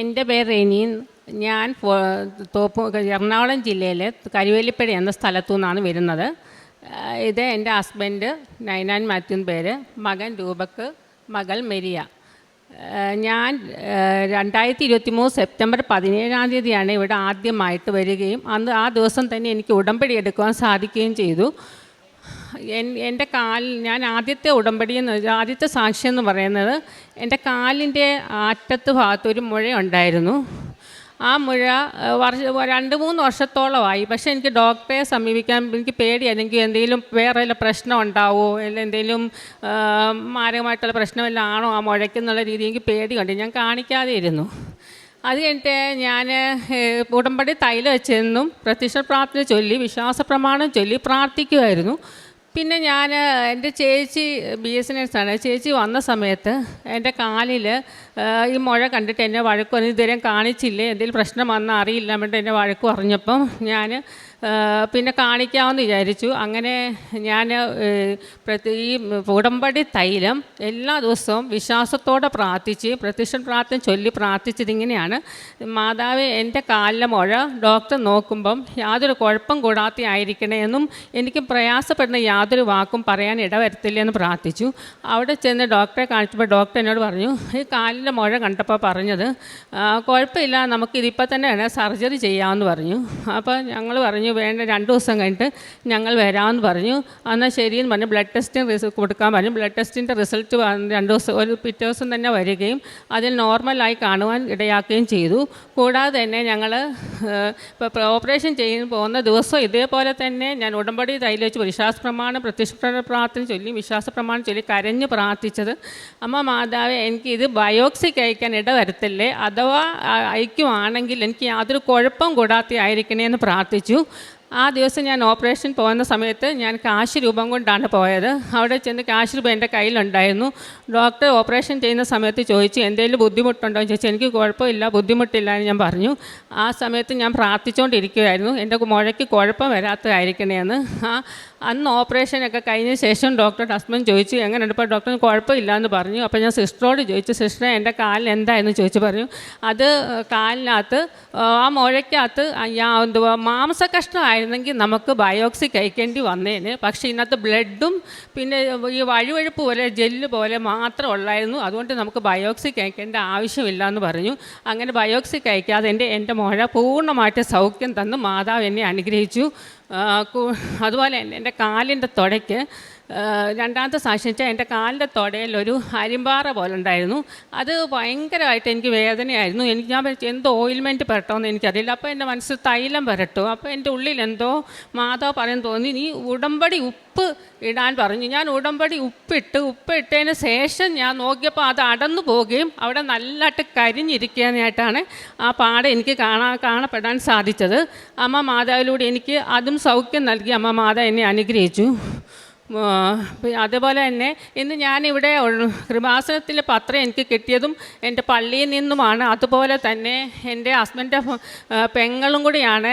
എന്റെ പേര് റെനി. ഞാൻ തോപ്പ് എറണാകുളം ജില്ലയിലെ കരുവേലിപ്പടി എന്ന സ്ഥലത്തു നിന്നാണ് വരുന്നത് ഇത് എന്റെ ഹസ്ബൻഡ് നൈനാൻ മാത്യു പേര്. മകൻ രൂപക്ക് മകൾ മെരിയ. ഞാൻ രണ്ടായിരത്തി ഇരുപത്തി മൂന്ന് സെപ്റ്റംബർ പതിനേഴാം തീയതിയാണ് ഇവിടെ ആദ്യമായിട്ട് വരികയും അന്ന് ആ ദിവസം തന്നെ എനിക്ക് ഉടമ്പടി എടുക്കുവാൻ സാധിക്കുകയും ചെയ്തു. എന്റെ കാലിൽ ഞാൻ ആദ്യത്തെ ഉടമ്പടി എന്ന് ആദ്യത്തെ സാക്ഷ്യം എന്ന് പറയുന്നത് എന്റെ കാലിന്റെ അറ്റത്ത് ഭാഗത്ത് ഒരു മുഴയുണ്ടായിരുന്നു ആ മുഴ വർഷ രണ്ട് മൂന്ന് വർഷത്തോളമായി. പക്ഷേ എനിക്ക് ഡോക്ടറെ സമീപിക്കാൻ എനിക്ക് പേടിയായിരുന്നു എന്തെങ്കിലും വേറെ വല്ല പ്രശ്നം ഉണ്ടാവുമോ അല്ലെങ്കിൽ എന്തെങ്കിലും മാരകമായിട്ടുള്ള പ്രശ്നം വല്ല ആണോ ആ മുഴയ്ക്കെന്നുള്ള രീതി എനിക്ക് പേടിയുണ്ട് ഞാൻ കാണിക്കാതെ ഇരുന്നു. അത് കഴിഞ്ഞിട്ട് ഞാൻ ഉടമ്പടി തൈല വെച്ചെന്നും പ്രത്യക്ഷ പ്രാർത്ഥന ചൊല്ലി വിശ്വാസ പ്രമാണം ചൊല്ലി പ്രാർത്ഥിക്കുമായിരുന്നു പിന്നെ ഞാൻ എന്റെ ചേച്ചി ബി എസ് നേഴ്സാണ്. ചേച്ചി വന്ന സമയത്ത് എന്റെ കാലിൽ ഈ മുഴ കണ്ടിട്ട് എന്നെ വഴക്കും ഇതുവരെ കാണിച്ചില്ലേ? എന്തെങ്കിലും പ്രശ്നം വന്നാൽ അറിയില്ല എന്നിട്ട് എന്നെ വഴക്ക് പറഞ്ഞപ്പം ഞാൻ പിന്നെ കാണിക്കാമെന്ന് വിചാരിച്ചു. അങ്ങനെ ഞാൻ ഈ ഉടമ്പടി തൈലം എല്ലാ ദിവസവും വിശ്വാസത്തോടെ പ്രാർത്ഥിച്ച് പ്രത്യക്ഷൻ പ്രാർത്ഥന ചൊല്ലി പ്രാർത്ഥിച്ചതിങ്ങനെയാണ് മാതാവ് എന്റെ കാലിലെ മുഴ ഡോക്ടർ നോക്കുമ്പം യാതൊരു കുഴപ്പം കൂടാതെ ആയിരിക്കണേ എന്നും എനിക്ക് പ്രയാസപ്പെടുന്ന യാതൊരു വാക്കും പറയാൻ ഇടവരുത്തില്ല എന്ന് പ്രാർത്ഥിച്ചു. അവിടെ ചെന്ന് ഡോക്ടറെ കാണിച്ചപ്പോൾ ഡോക്ടർ എന്നോട് പറഞ്ഞു ഈ കാലിന്റെ മുഴ കണ്ടപ്പോൾ പറഞ്ഞത് "ആ, കുഴപ്പമില്ല നമുക്കിതിപ്പോൾ തന്നെ വേണേൽ സർജറി ചെയ്യാമെന്ന് പറഞ്ഞു. അപ്പോൾ ഞങ്ങൾ പറഞ്ഞു വേണ്ട രണ്ട് ദിവസം കഴിഞ്ഞിട്ട് ഞങ്ങൾ വരാമെന്ന് പറഞ്ഞു. എന്നാൽ ശരിയെന്ന് പറഞ്ഞു. ബ്ലഡ് ടെസ്റ്റിന് കൊടുക്കാൻ പറഞ്ഞു. ബ്ലഡ് ടെസ്റ്റിന്റെ റിസൾട്ട് രണ്ട് ദിവസം ഒരു പിറ്റേ ദിവസം തന്നെ വരികയും അതിൽ നോർമലായി കാണുവാൻ ഇടയാക്കുകയും ചെയ്തു. കൂടാതെ തന്നെ ഞങ്ങൾ ഇപ്പോൾ ഓപ്പറേഷൻ ചെയ്യാൻ പോകുന്ന ദിവസം ഇതേപോലെ തന്നെ ഞാൻ ഉടമ്പടി തൈൽ വെച്ച് വിശ്വാസ പ്രമാണം പ്രത്യക്ഷ പ്രാർത്ഥന ചൊല്ലി വിശ്വാസ പ്രമാണം ചൊല്ലി കരഞ്ഞ് പ്രാർത്ഥിച്ചത് അമ്മ മാതാവ് എനിക്ക് ഇത് ബയോക്സിക്ക് അയക്കാൻ ഇട വരുത്തല്ലേ? അഥവാ അയക്കുവാണെങ്കിൽ എനിക്ക് യാതൊരു കുഴപ്പം കൂടാതെ ആയിരിക്കണേ എന്ന് പ്രാർത്ഥിച്ചു. ആ ദിവസം ഞാൻ ഓപ്പറേഷൻ പോകുന്ന സമയത്ത് ഞാൻ കാശ് രൂപം കൊണ്ടാണ് പോയത്. അവിടെ ചെന്ന് കാശ് രൂപ എന്റെ കയ്യിലുണ്ടായിരുന്നു. ഡോക്ടർ ഓപ്പറേഷൻ ചെയ്യുന്ന സമയത്ത് ചോദിച്ചു എന്തെങ്കിലും ബുദ്ധിമുട്ടുണ്ടോ? എന്ന് ചോദിച്ചു. എനിക്ക് കുഴപ്പമില്ല ബുദ്ധിമുട്ടില്ല എന്ന് ഞാൻ പറഞ്ഞു. ആ സമയത്ത് ഞാൻ പ്രാർത്ഥിച്ചുകൊണ്ടിരിക്കുകയായിരുന്നു എന്റെ മുഴയ്ക്ക് കുഴപ്പം വരാത്തതായിരിക്കണേ എന്ന് ആ അന്ന് ഓപ്പറേഷനൊക്കെ കഴിഞ്ഞ ശേഷം ഡോക്ടറുടെ ഹസ്ബൻഡ് ചോദിച്ചു എങ്ങനെയുണ്ട്? ഇപ്പോൾ ഡോക്ടർ കുഴപ്പമില്ല എന്ന് പറഞ്ഞു. അപ്പോൾ ഞാൻ സിസ്റ്ററോട് ചോദിച്ചു സിസ്റ്ററെ എന്റെ കാലിന് എന്തായെന്ന് ചോദിച്ചു പറഞ്ഞു. അത് കാലിനകത്ത് ആ മുഴയ്ക്കകത്ത് എന്തുവാ എന്തുവാ മാംസകഷ്ണമായിരുന്നെങ്കിൽ നമുക്ക് ബയോക്സി കഴിക്കേണ്ടി വന്നേന്. പക്ഷേ ഇന്നത്തെ ബ്ലഡും പിന്നെ ഈ വഴുവഴുപ്പ് പോലെ ജെല്ല് പോലെ മാത്രം ഉള്ളായിരുന്നു. അതുകൊണ്ട് നമുക്ക് ബയോക്സി കഴിക്കേണ്ട ആവശ്യമില്ല എന്ന് പറഞ്ഞു. അങ്ങനെ ബയോക്സി കഴിക്കാതെ എന്റെ എന്റെ മുഴ പൂർണമായിട്ട് സൗഖ്യം തന്ന് മാതാവ് എന്നെ അനുഗ്രഹിച്ചു. അതുപോലെ തന്നെ എന്റെ കാലിന്റെ തുടയ്ക്ക് ആ, രണ്ടാമത്തെ സാക്ഷ്യം വെച്ചാൽ എന്റെ കാലിന്റെ തൊടയിൽ ഒരു അരിമ്പാറ പോലെ ഉണ്ടായിരുന്നു. അത് ഭയങ്കരമായിട്ട് എനിക്ക് വേദനയായിരുന്നു. എനിക്ക് ഞാൻ എന്തോ ഓയിൽമെന്റ് പുരട്ടോന്ന് എനിക്കറിയില്ല. അപ്പോൾ എന്റെ മനസ്സിൽ തൈലം പുരട്ടു. അപ്പോൾ എന്റെ ഉള്ളിൽ എന്തോ മാതാവ് പറയാൻ തോന്നി നീ ഉടമ്പടി ഉപ്പ് ഇടാൻ പറഞ്ഞു. ഞാൻ ഉടമ്പടി ഉപ്പിട്ട് ഉപ്പിട്ടതിന് ശേഷം ഞാൻ നോക്കിയപ്പോൾ അത് അടന്നു പോവുകയും അവിടെ നല്ലതായിട്ട് കരിഞ്ഞിരിക്കാനായിട്ടാണ് ആ പാട എനിക്ക് കാണാൻ കാണപ്പെടാൻ സാധിച്ചത്. അമ്മ മാതാവിലൂടെ എനിക്ക് അതും സൗഖ്യം നൽകി അമ്മ മാതാവ് എന്നെ അനുഗ്രഹിച്ചു. അതുപോലെ തന്നെ ഇന്ന് ഞാനിവിടെ കൃപാസനത്തിലെ പത്രം എനിക്ക് കിട്ടിയതും എന്റെ പള്ളിയിൽ നിന്നുമാണ്. അതുപോലെ തന്നെ എന്റെ ഹസ്ബൻഡ് പെങ്ങളും കൂടിയാണ്.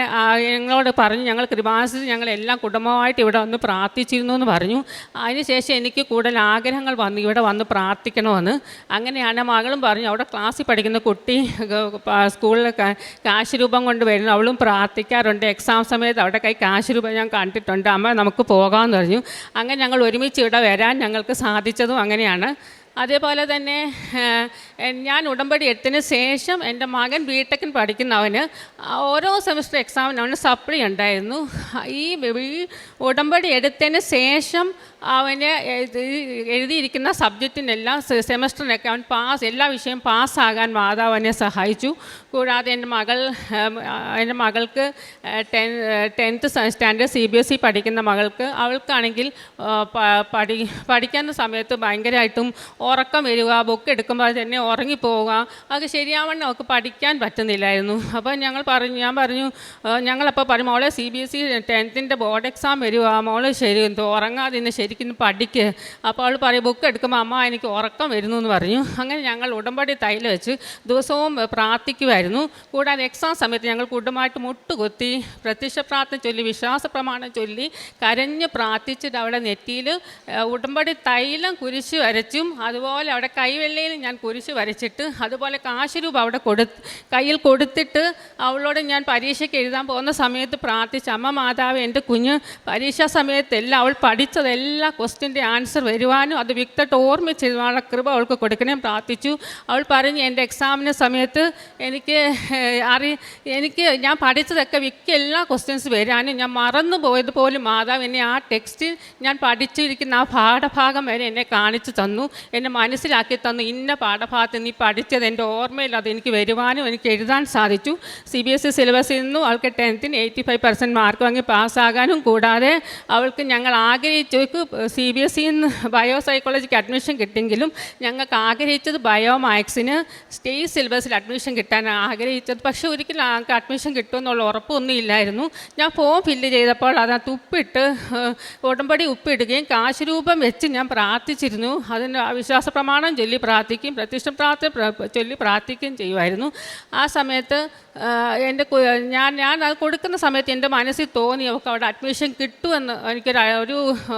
ഞങ്ങളോട് പറഞ്ഞു ഞങ്ങൾ കൃപാസനത്തിൽ ഞങ്ങൾ എല്ലാം കുടുംബമായിട്ട് ഇവിടെ വന്ന് പ്രാർത്ഥിച്ചിരുന്നു എന്ന് പറഞ്ഞു. അതിനുശേഷം എനിക്ക് കൂടുതൽ ആഗ്രഹങ്ങൾ വന്നു ഇവിടെ വന്ന് പ്രാർത്ഥിക്കണമെന്ന്. അങ്ങനെയാണ് മകളും പറഞ്ഞു അവിടെ ക്ലാസ്സിൽ പഠിക്കുന്ന കുട്ടി സ്കൂളിൽ കാശ് രൂപം കൊണ്ട് വരുന്നു. അവളും പ്രാർത്ഥിക്കാറുണ്ട്. എക്സാം സമയത്ത് അവിടെ കൈ കാശ് രൂപം ഞാൻ കണ്ടിട്ടുണ്ട്. അമ്മ നമുക്ക് പോകാമെന്ന് പറഞ്ഞു. അങ്ങനെ ഞങ്ങൾ ഒരുമിച്ച് ഇവിടെ വരാൻ ഞങ്ങൾക്ക് സാധിച്ചതും അങ്ങനെയാണ്. അതേപോലെ തന്നെ ഞാൻ ഉടമ്പടി എത്തിന് ശേഷം എന്റെ മകൻ ബിടെക്കിന് പഠിക്കുന്നവന് ഓരോ സെമിസ്റ്റർ എക്സാമിന് അവന് സപ്ലി ഉണ്ടായിരുന്നു. ഈ ഉടമ്പടി എടുത്തതിന് ശേഷം അവന് എഴുതിയിരിക്കുന്ന സബ്ജക്റ്റിനെല്ലാം സെമസ്റ്ററിനൊക്കെ അവൻ പാസ് എല്ലാ വിഷയം പാസ്സാകാൻ മാതാവ് അവനെ സഹായിച്ചു. കൂടാതെ എന്റെ മകൾ എന്റെ മകൾക്ക് ten tenth standard C B S E പഠിക്കുന്ന മകൾക്ക് അവൾക്കാണെങ്കിൽ പഠി പഠിക്കുന്ന സമയത്ത് ഭയങ്കരമായിട്ടും ഉറക്കം വരിക ബുക്ക് എടുക്കുമ്പോൾ തന്നെ ഉറങ്ങിപ്പോവുക അതൊക്കെ ശരിയാവണ്ണം അവൾക്ക് പഠിക്കാൻ പറ്റുന്നില്ലായിരുന്നു. അപ്പോൾ ഞങ്ങൾ പറഞ്ഞു ഞാൻ പറഞ്ഞു ഞങ്ങളപ്പോൾ പറഞ്ഞു മോളെ സി ബി എസ് ഇ ടെൻത്തിന്റെ ബോർഡ് എക്സാം വരിക മോൾ ശരി ഉറങ്ങാതെ ഇന്ന് ശരിക്കും പഠിക്ക്. അപ്പോൾ അവൾ പറയും ബുക്ക് എടുക്കുമ്പോൾ അമ്മ എനിക്ക് ഉറക്കം വരുന്നു എന്ന് പറഞ്ഞു. അങ്ങനെ ഞങ്ങൾ ഉടമ്പടി തൈല വെച്ച് ദിവസവും പ്രാർത്ഥിക്കുമായിരുന്നു കൂടാതെ എക്സാം സമയത്ത് ഞങ്ങൾ കുടുംബമായിട്ട് മുട്ടുകുത്തി പ്രത്യക്ഷ പ്രാർത്ഥന ചൊല്ലി വിശ്വാസ പ്രമാണം ചൊല്ലി കരഞ്ഞ് പ്രാർത്ഥിച്ചിട്ട് അവിടെ നെറ്റിയിൽ ഉടമ്പടി തൈലം കുരിശ് വരച്ചും അത് അതുപോലെ അവിടെ കൈവെള്ളയിൽ ഞാൻ കുരിശ് വരച്ചിട്ട് അതുപോലെ കാശ് രൂപ അവിടെ കൊടു കയ്യിൽ കൊടുത്തിട്ട് അവളോട് ഞാൻ പരീക്ഷയ്ക്ക് എഴുതാൻ പോകുന്ന സമയത്ത് പ്രാർത്ഥിച്ച് അമ്മ മാതാവ് എന്റെ കുഞ്ഞ് പരീക്ഷാ സമയത്തെല്ലാം അവൾ പഠിച്ചതെല്ലാം ക്വസ്റ്റിന്റെ ആൻസർ വരുവാനും അത് വ്യക്തമായിട്ട് ഓർമ്മിച്ചെഴുതാനുള്ള കൃപ അവൾക്ക് കൊടുക്കണേ പ്രാർത്ഥിച്ചു. അവൾ പറഞ്ഞു എന്റെ എക്സാമിന് സമയത്ത് എനിക്ക് അറി എനിക്ക് ഞാൻ പഠിച്ചതൊക്കെ മിക്ക എല്ലാ ക്വസ്റ്റ്യൻസ് വരാനും ഞാൻ മറന്നു പോയത് പോലും മാതാവ് എന്നെ ആ ടെക്സ്റ്റ് ഞാൻ പഠിച്ചിരിക്കുന്ന ആ പാഠഭാഗം വരെ എന്നെ കാണിച്ചു തന്നു. എന്നെ മനസ്സിലാക്കി തന്നു ഇന്ന പാഠഭാഗത്ത് നീ പഠിച്ചത് എന്റെ ഓർമ്മയിൽ അത് എനിക്ക് വരുവാനും എനിക്ക് എഴുതാൻ സാധിച്ചു. സി ബി എസ് ഇ സിലബസിൽ നിന്നും അവൾക്ക് ടെൻത്തിന് എയ്റ്റി ഫൈവ് പെർസെന്റ് മാർക്ക് വാങ്ങി പാസ്സാകാനും കൂടാതെ അവൾക്ക് ഞങ്ങൾ ആഗ്രഹിച്ചു. സി ബി എസ് സിന്ന് ബയോ സൈക്കോളജിക്ക് അഡ്മിഷൻ കിട്ടിയെങ്കിലും ഞങ്ങൾക്ക് ആഗ്രഹിച്ചത് ബയോ മാത്സിന് സ്റ്റേറ്റ് സിലബസിൽ അഡ്മിഷൻ കിട്ടാൻ ആഗ്രഹിച്ചത്. പക്ഷേ ഒരിക്കലും ഞങ്ങൾക്ക് അഡ്മിഷൻ കിട്ടുമെന്നുള്ള ഉറപ്പൊന്നും ഇല്ലായിരുന്നു. ഞാൻ ഫോം ഫില്ല് ചെയ്തപ്പോൾ അതിനകത്ത് ഉപ്പിട്ട് ഉടമ്പടി ഉപ്പിടുകയും കാശ് രൂപം വെച്ച് ഞാൻ പ്രാർത്ഥിച്ചിരുന്നു. അതിന് വിശ്വാസ പ്രമാണം ചൊല്ലി പ്രാർത്ഥിക്കും പ്രത്യക്ഷ പ്രാർത്ഥന പ്ര- ചൊല്ലി പ്രാർത്ഥിക്കുകയും ചെയ്യുമായിരുന്നു. ആ സമയത്ത് എന്റെ ഞാൻ ഞാൻ അത് കൊടുക്കുന്ന സമയത്ത് എന്റെ മനസ്സിൽ തോന്നി അവൾക്ക് അവിടെ അഡ്മിഷൻ കിട്ടുമെന്ന് എനിക്കൊരു ഒരു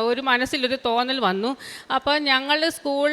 ഒരു മനസ്സിലൊരു തോന്നൽ വന്നു. അപ്പോൾ ഞങ്ങൾ സ്കൂൾ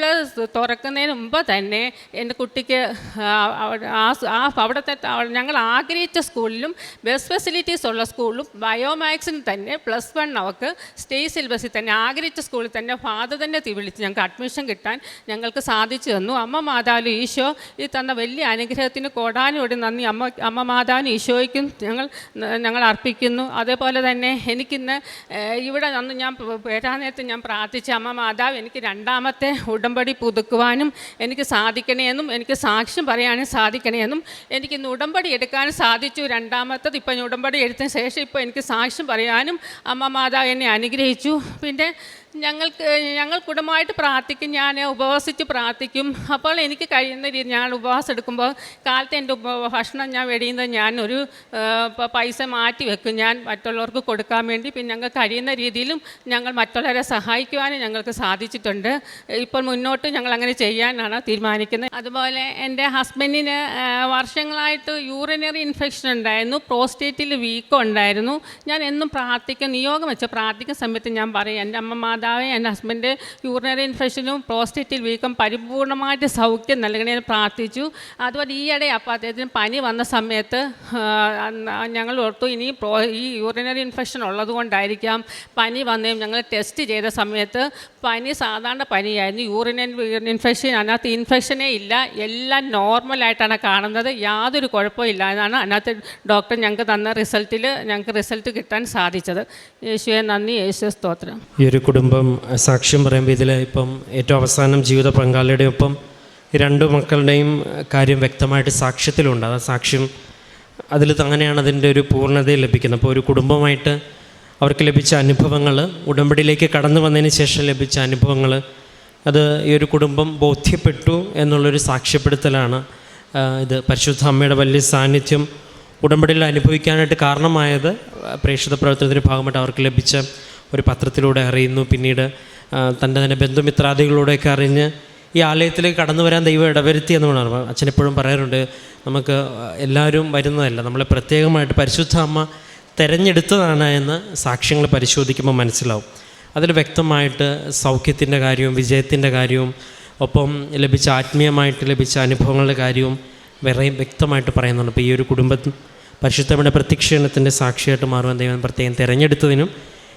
തുറക്കുന്നതിന് മുമ്പ് തന്നെ എന്റെ കുട്ടിക്ക് ആ, അവിടെ- ആ അവിടുത്തെ ഞങ്ങൾ ആഗ്രഹിച്ച സ്കൂളിലും ബസ് ഫെസിലിറ്റീസ് ഉള്ള സ്കൂളിലും ബയോമാക്സിന് തന്നെ പ്ലസ് വൺ അവർക്ക് സ്റ്റേ സിലബസിൽ തന്നെ ആഗ്രഹിച്ച സ്കൂളിൽ തന്നെ ഫാദർ തന്നെ വിളിച്ച് ഞങ്ങൾക്ക് അഡ്മിഷൻ കിട്ടാൻ ഞങ്ങൾക്ക് സാധിച്ചു തന്നു. അമ്മ മാതാലും ഈശോ ഈ തന്ന വലിയ അനുഗ്രഹത്തിന് കോടാനോടി നന്ദി. അമ്മ അമ്മ മാതാവിനും ഈശോയ്ക്കും ഞങ്ങൾ ഞങ്ങൾ അർപ്പിക്കുന്നു. അതേപോലെ തന്നെ എനിക്കിന്ന് ഇവിടെ അന്ന് ഞാൻ പ- വരാൻ നേരത്ത് ഞാൻ പ്രാർത്ഥിച്ച അമ്മ മാതാവ് എനിക്ക് രണ്ടാമത്തെ ഉടമ്പടി പുതുക്കുവാനും എനിക്ക് സാധിക്കണേന്നും എനിക്ക് സാക്ഷ്യം പറയാനും സാധിക്കണേന്നും എനിക്ക് ഇന്ന് ഉടമ്പടി എടുക്കാനും സാധിച്ചു. രണ്ടാമത്തത് ഇപ്പം ഉടമ്പടി എടുത്തതിന് ശേഷം ഇപ്പോൾ എനിക്ക് സാക്ഷ്യം പറയാനും അമ്മ മാതാവ് എന്നെ അനുഗ്രഹിച്ചു. പിന്നെ ഞങ്ങൾക്ക് ഞങ്ങൾ കുടുംബമായിട്ട് പ്രാർത്ഥിക്കും ഞാൻ ഉപവസിച്ച് പ്രാർത്ഥിക്കും. അപ്പോൾ എനിക്ക് കഴിയുന്ന രീതി ഞാൻ ഉപവാസം എടുക്കുമ്പോൾ കാലത്ത് എന്റെ ഭക്ഷണം ഞാൻ വെടിയുന്നത് ഞാൻ ഒരു പൈസ മാറ്റി വെക്കും. ഞാൻ മറ്റുള്ളവർക്ക് കൊടുക്കാൻ വേണ്ടി പിന്നെ ഞങ്ങൾ കഴിയുന്ന രീതിയിലും ഞങ്ങൾ മറ്റുള്ളവരെ സഹായിക്കുവാനും ഞങ്ങൾക്ക് സാധിച്ചിട്ടുണ്ട്. ഇപ്പോൾ മുന്നോട്ട് ഞങ്ങൾ അങ്ങനെ ചെയ്യാനാണ് തീരുമാനിക്കുന്നത്. അതുപോലെ എന്റെ ഹസ്ബൻഡിന് വർഷങ്ങളായിട്ട് യൂറിനറി ഇൻഫെക്ഷൻ ഉണ്ടായിരുന്നു പ്രോസ്റ്റേറ്റിൽ വീക്കം ഉണ്ടായിരുന്നു. ഞാൻ എന്നും പ്രാർത്ഥിക്കും നിയോഗം വെച്ച് പ്രാർത്ഥിക്കുന്ന സമയത്ത് ഞാൻ പറയും എന്റെ അമ്മ മാതാവേ എന്റെ ഹസ്ബൻഡ് യൂറിനറി ഇൻഫെക്ഷനും പ്രോസ്റ്റേറ്റിൽ വീക്കം പരിപൂർണമായിട്ട് സൗഖ്യം നൽകണേന്ന് പ്രാർത്ഥിച്ചു. അതുപോലെ ഈയിടെ അപ്പം അദ്ദേഹത്തിന് പനി വന്ന സമയത്ത് ഞങ്ങൾ ഓർത്തു ഇനി പ്രോ ഈ യൂറിനറി ഇൻഫെക്ഷൻ ഉള്ളതുകൊണ്ടായിരിക്കാം പനി വന്നതും ഞങ്ങൾ ടെസ്റ്റ് ചെയ്ത സമയത്ത് പനി സാധാരണ പനിയായിരുന്നു. യൂറിനറി ഇൻഫെക്ഷൻ അതിനകത്ത് ഇൻഫെക്ഷനേ ഇല്ല. എല്ലാം നോർമലായിട്ടാണ് കാണുന്നത്. യാതൊരു കുഴപ്പവും ഇല്ല എന്നാണ് അതിനകത്ത് ഡോക്ടർ ഞങ്ങൾക്ക് തന്ന റിസൾട്ടിൽ ഞങ്ങൾക്ക് റിസൾട്ട് കിട്ടാൻ സാധിച്ചത്. യേശുവെ നന്ദി. യേശു സ്തോത്രം. ഈ ഒരു കുടുംബം സാക്ഷ്യം പറയുമ്പോൾ ഇതിൽ ഇപ്പം ഏറ്റവും അവസാനം ജീവിത പങ്കാളിയുടെ ഒപ്പം രണ്ടു മക്കളുടെയും കാര്യം വ്യക്തമായിട്ട് സാക്ഷ്യത്തിലുണ്ട്. ആ സാക്ഷ്യം. അതിൽ അങ്ങനെയാണ് അതിന്റെ ഒരു പൂർണതയിൽ ലഭിക്കുന്നത്. അപ്പോൾ ഒരു കുടുംബമായിട്ട് അവർക്ക് ലഭിച്ച അനുഭവങ്ങൾ ഉടമ്പടിയിലേക്ക് കടന്നു വന്നതിന് ശേഷം ലഭിച്ച അനുഭവങ്ങൾ അത് ഈ ഒരു കുടുംബം ബോധ്യപ്പെട്ടു എന്നുള്ളൊരു സാക്ഷ്യപ്പെടുത്തലാണ് ഇത് പരിശുദ്ധ അമ്മയുടെ വലിയ സാന്നിധ്യം. ഉടമ്പടിയിൽ അനുഭവിക്കാനായിട്ട് കാരണമായത് പ്രേക്ഷിത പ്രവർത്തനത്തിന്റെ ഭാഗമായിട്ട് അവർക്ക് ലഭിച്ച ഒരു പത്രത്തിലൂടെ അറിയുന്നു. പിന്നീട് തന്റെ തന്നെ ബന്ധുമിത്രാദികളിലൂടെയൊക്കെ അറിഞ്ഞ് ഈ ആലയത്തിലേക്ക് കടന്നു വരാൻ ദൈവം ഇടവരുത്തി എന്ന് പറഞ്ഞു. അച്ഛൻ എപ്പോഴും പറയാറുണ്ട് നമുക്ക് എല്ലാവരും വരുന്നതല്ല. നമ്മളെ പ്രത്യേകമായിട്ട് പരിശുദ്ധ അമ്മ തിരഞ്ഞെടുത്തതാണ് എന്ന് സാക്ഷ്യങ്ങൾ പരിശോധിക്കുമ്പോൾ മനസ്സിലാവും. അതിൽ വ്യക്തമായിട്ട് സൗഖ്യത്തിന്റെ കാര്യവും വിജയത്തിന്റെ കാര്യവും ഒപ്പം ലഭിച്ച ആത്മീയമായിട്ട് ലഭിച്ച അനുഭവങ്ങളുടെ കാര്യവും വേറെ വ്യക്തമായിട്ട് പറയുന്നുണ്ട്. അപ്പോൾ ഈ ഒരു കുടുംബം പരിശുദ്ധമ്മയുടെ പ്രത്യക്ഷണത്തിന്റെ സാക്ഷിയായിട്ട് മാറുവാൻ ദൈവം പ്രത്യേകം തിരഞ്ഞെടുത്തതിനും